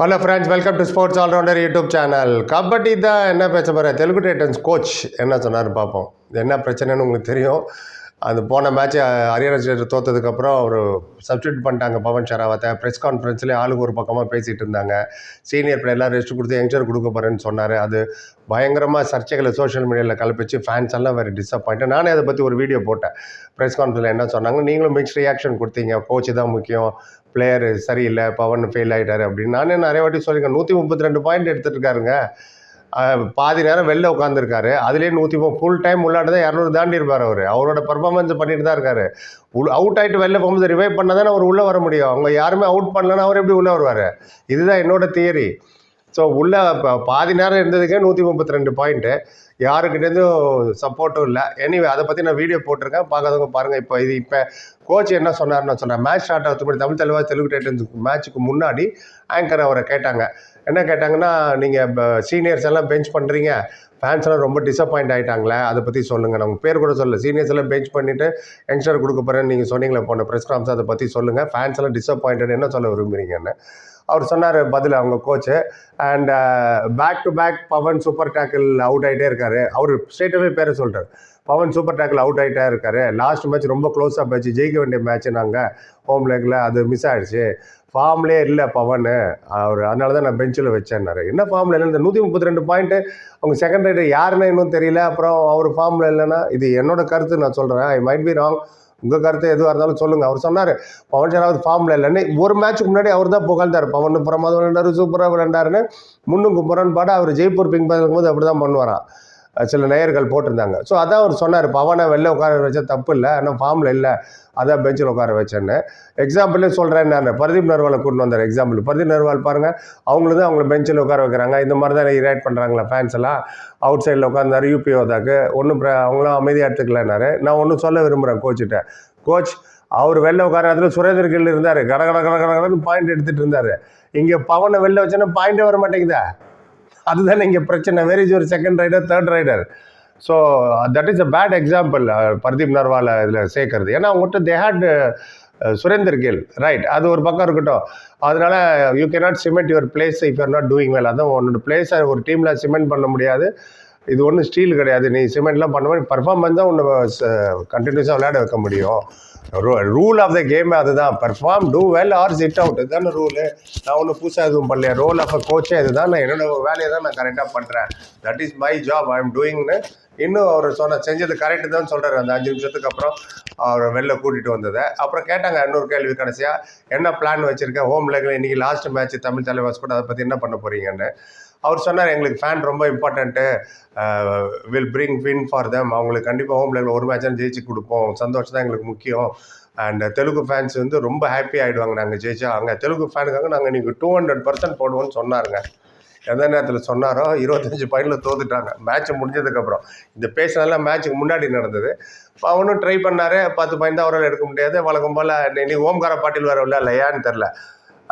Hello friends welcome to sports allrounder YouTube channel kabaddi தான் என்ன பேச போகிற தெலுங்கு டைட்டன்ஸ் கோச் என்ன சொன்னார் பார்ப்போம். என்ன பிரச்சனைன்னு உங்களுக்கு தெரியும். அது போன மேட்ச் ஹரியானா ஸ்டேட் தோத்ததுக்கப்புறம் அவர் சப்ஸ்டியூட் பண்ணிட்டாங்க பவன் ஷராவத்தை. ப்ரெஸ் கான்ஃபரன்ஸ்லேயே ஆளுக்கு ஒரு பக்கமாக பேசிகிட்டு இருந்தாங்க. சீனியர் பிளேயர்லாம் ரெஸ்ட் கொடுத்து யங்ஸ்டர் கொடுக்க போகிறேன்னு சொன்னார். அது பயங்கரமாக சர்ச்சைகளை சோஷியல் மீடியாவில் கலப்பிச்சு ஃபேன்ஸ் எல்லாம் வேறு டிசப்பாயிண்ட் நானே அதை பற்றி ஒரு வீடியோ போட்டேன். ப்ரெஸ் கான்ஃபரன்ஸில் என்ன சொன்னாங்க? நீங்களும் மிக்ஸ் ரியாக்ஷன் கொடுத்தீங்க. கோச்சு தான் முக்கியம். பிளேயர் சரியில்லை பவன் ஃபெயில் ஆகிட்டார் அப்படின்னு. நானே நிறைய வாட்டி சொல்லியிருக்கேன் நூற்றி முப்பத்தி ரெண்டு பாயிண்ட் எடுத்துருக்காருங்க பாதி நேரம் வெளில உட்காந்துருக்காரு அதுலேயே நூற்றி ஃபுல் டைம் உள்ளாட்டு இரநூறு தாண்டி இருப்பார் அவர். அவரோட பர்ஃபார்மன்ஸ் பண்ணிட்டு தான் இருக்காரு. உள் அவுட் ஆகிட்டு வெளில போகும்போது ரிவைவ் பண்ணால் தானே அவர் உள்ளே வர முடியும். அவங்க யாருமே அவுட் பண்ணலன்னா அவர் எப்படி உள்ளே வருவார்? இதுதான் என்னோட தியரி ஸோ உள்ள இப்போ பாதி நேரம் இருந்ததுக்கே நூற்றி முப்பத்தி ரெண்டு பாயிண்ட்டு யாருக்கிட்டேருந்தும் சப்போர்ட்டும் இல்லை. எனிவே அதை பற்றி நான் வீடியோ போட்டிருக்கேன். பார்க்காதவங்க பாருங்கள் இப்போ இது இப்போ கோச் என்ன சொன்னார்னு நான் சொன்னேன் மேட்ச் ஸ்டார்ட் ஆகிறதுக்கு தமிழ் தெளிவாக தெலுங்கு மேட்ச்சுக்கு முன்னாடி ஆங்கர் அவரை கேட்டாங்க. என்ன கேட்டாங்கன்னா நீங்கள் சீனியர்ஸ் எல்லாம் பெஞ்ச் பண்ணுறீங்க ஃபேன்ஸ் எல்லாம் ரொம்ப டிசப்பாயிண்ட் ஆகிட்டாங்களே அதை பற்றி சொல்லுங்கள் நம்ம பேர் கூட சொல்லல. சீனியர்ஸ் எல்லாம் பெஞ்ச் பண்ணிவிட்டு யங்ஸ்டர் கொடுக்க போகிறேன்னு நீங்கள் சொன்னீங்களே போன ப்ரெஸ் கான்ஃபரன்ஸ் அதை பற்றி சொல்லுங்கள் ஃபேன்ஸ் எல்லாம் டிசப்பாயிண்டட் என்ன சொல்ல விரும்புகிறீங்கன்னு அவர் சொன்னார் பதில் அவங்க coach and back to back Pawan super tackle out ஆகிட்டே இருக்கார். அவர் ஸ்ட்ரெயிட்டாகவே பேரை சொல்கிறார் பவன் சூப்பர் டேக்கில் அவுட் ஆகிட்டே இருக்கார். லாஸ்ட் மேட்ச் ரொம்ப க்ளோஸாக போச்சு. ஜெயிக்க வேண்டிய மேட்ச் நாங்கள் ஹோம் லேக்கில் அது மிஸ் ஆயிடுச்சு. ஃபார்ம்லேயே இல்லை பவன். அவர் அதனால தான் நான் பெஞ்சில் வச்சேன்னாரு. என்ன ஃபார்மில் இல்லை? இந்த நூற்றி முப்பத்தி ரெண்டு பாயிண்ட்டு அவங்க செகண்ட் ரைடர் யாருன்னு இன்னும் தெரியல. அப்புறம் அவர் ஃபார்மில் இல்லைன்னா இது என்னோட கருத்து நான் சொல்கிறேன் ஐ மைட் பி ராங் உங்கள் கருத்து எதுவாக இருந்தாலும் சொல்லுங்கள் அவர் சொன்னார் பவன் ஷராவத் ஃபார்மில் இல்லைன்னு. ஒரு மேட்ச்சுக்கு முன்னாடி அவர் தான் புகழ்ந்தார். பவன் பிரமாதம் விளையாண்டார் சூப்பராக விளையாண்டாருன்னு. முன்னுக்கு பாட அவர் ஜெய்ப்பூர் பிங் போது அப்படி தான் பண்ணுவாராம் சில நேயர்கள் போட்டிருந்தாங்க. ஸோ அதான் அவர் சொன்னார் பவனை வெளில உட்கார வச்சா தப்பு இல்லை ஆனால் ஃபார்மில் இல்லை அதான் பெஞ்சில் உட்கார வச்சேன்னு. எக்ஸாம்பிளே சொல்கிறேன் நான். பர்தீப் நர்வாலை கூட்டு வந்தார் எக்ஸாம்பிள் பர்தீப் நர்வால் பாருங்கள் அவங்களும் தான் அவங்கள பெஞ்சில் உட்கார வைக்கிறாங்க. இந்த மாதிரி தான் ரியாக்ட் பண்ணுறாங்களா ஃபேன்ஸ் எல்லாம்? அவுட் சைடில் உட்காந்தார் யூபி ஓதாக்கு ஒன்றும் அவங்களும் அமைதியாக எடுத்துக்கலன்னாரு. நான் ஒன்றும் சொல்ல விரும்புகிறேன் கோச்சிட்ட கோச் அவர் வெளில உட்கார அதில் சுரேந்தர் கில் இருந்தார். கட கட கட கட கடன்னு பாயிண்ட் எடுத்துகிட்டு இருந்தார். இங்கே பவனை வெளில வச்சோன்னா பாயிண்டே வர மாட்டேங்குதா அதுதான் இங்கே பிரச்சனை. வேர் இஸ் ஒரு second raider third raider so that is a bad example Pardeep நர்வாலை இதில் சேர்க்கறது. ஏன்னா அவங்ககிட்ட they had Surender Gill right அது ஒரு பக்கம் இருக்கட்டும். அதனால you can not cement your place if you're not doing well அதான் உன்னோட பிளேஸை ஒரு டீமில் சிமெண்ட் பண்ண முடியாது. இது ஒன்றும் ஸ்டீல் கிடையாது. நீ சிமெண்ட்லாம் பண்ண மாதிரி பர்ஃபார்மன்ஸ் தான் உன்னை கண்டினியூஸாக uh, விளையாட வைக்க முடியும். ரூல் ஆஃப் த கேம் அதுதான். Perform do well or sit out இதுதானே ரூலு நான் ஒன்றும் புதுசாக எதுவும் பண்ணல ரோல் ஆஃப் அ கோச்சே இதுதான். நான் என்னோட வேலையை தான் நான் கரெக்டாக பண்ணுறேன் that is my job I am டூயிங்னு இன்னும் அவர் சொன்ன செஞ்சது கரெக்டு தான் சொல்கிறார் அந்த அஞ்சு நிமிஷத்துக்கு அப்புறம் அவரை வெளில கூட்டிகிட்டு வந்ததை. அப்புறம் கேட்டாங்க இன்னொரு கேள்வி கடைசியாக என்ன பிளான் வச்சுருக்கேன் ஹோம் லெக்கில் இன்றைக்கி லாஸ்ட் மேட்ச் தமிழ் தலைவாஸ் கூட அதை பற்றி என்ன பண்ண போகிறீங்கன்னு அவர் சொன்னார் எங்களுக்கு ஃபேன் ரொம்ப important will bring win for them அவங்களுக்கு கண்டிப்பாக ஹோம் லெக்கில் ஒரு மேட்சாக ஜெயிச்சு கொடுப்போம். சந்தோஷம் தான் எங்களுக்கு முக்கியம். அண்ட் தெலுங்கு ஃபேன்ஸ் வந்து ரொம்ப ஹாப்பி ஆகிடுவாங்க நாங்கள் ஜெயிச்சா அங்கே தெலுங்கு ஃபேனுக்காக நாங்கள் நீங்கள் டூ ஹண்ட்ரட் பர்சன்ட் போடுவோம்னு சொன்னாருங்க. எந்த நேரத்தில் சொன்னாரோ இருபத்தஞ்சி பாயிண்டில் தோத்துட்டாங்க. மேட்ச் முடிஞ்சதுக்கப்புறம் இந்த பேசினாலாம் மேட்ச்சுக்கு முன்னாடி நடந்தது. அவனும் ட்ரை பண்ணார். பத்து பாயிண்ட் தான் அவரால் எடுக்க முடியாது. வழக்கம் போல் இன்னைக்கு ஓம்கார பாட்டில் வர இல்லை இல்லையான்னு தெரில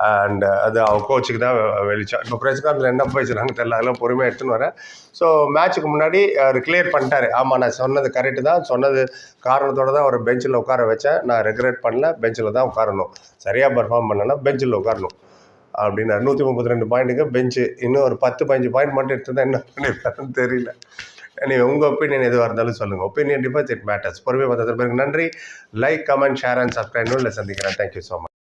அண்ட் uh, அது அவன் கோச்சுக்கு தான் வெளிச்சம். இப்போ ப்ரெஸ் என்ன பேசுகிறாங்க தெரில அதெல்லாம் பொறுமையாக எடுத்துன்னு வரேன். ஸோ மேட்ச்சுக்கு முன்னாடி அவர் கிளியர் பண்ணிட்டாரு. ஆமாம் நான் சொன்னது கரெக்டு தான். சொன்னது காரணத்தோடு தான் அவர் பெஞ்சில் உட்கார வச்சேன். நான் ரெகுலேட் பண்ணல. பெஞ்சில் தான் உட்காரணும். சரியாக பர்ஃபார்ம் பண்ணனா பெஞ்சில் உட்காரணும். அப்படின்னாரு. நூற்றி முப்பத்தி ரெண்டு பாயிண்ட்டுக்கு பெஞ்சு இன்னும் ஒரு பத்து பதினஞ்சு பாயிண்ட் மட்டும் எடுத்து தான் என்ன பண்ணியிருக்காருன்னு தெரியல. நீங்கள் உங்கள் ஒப்பீனியன் எதுவாக இருந்தாலும் சொல்லுங்கள் ஒப்பீனியன் டிஃபர்ஸ் இட் மேட்டர்ஸ் பொறுமை பார்த்தது பிறகு நன்றி. Like comment share and subscribe இல்லை சந்திக்கிறேன். Thank you so much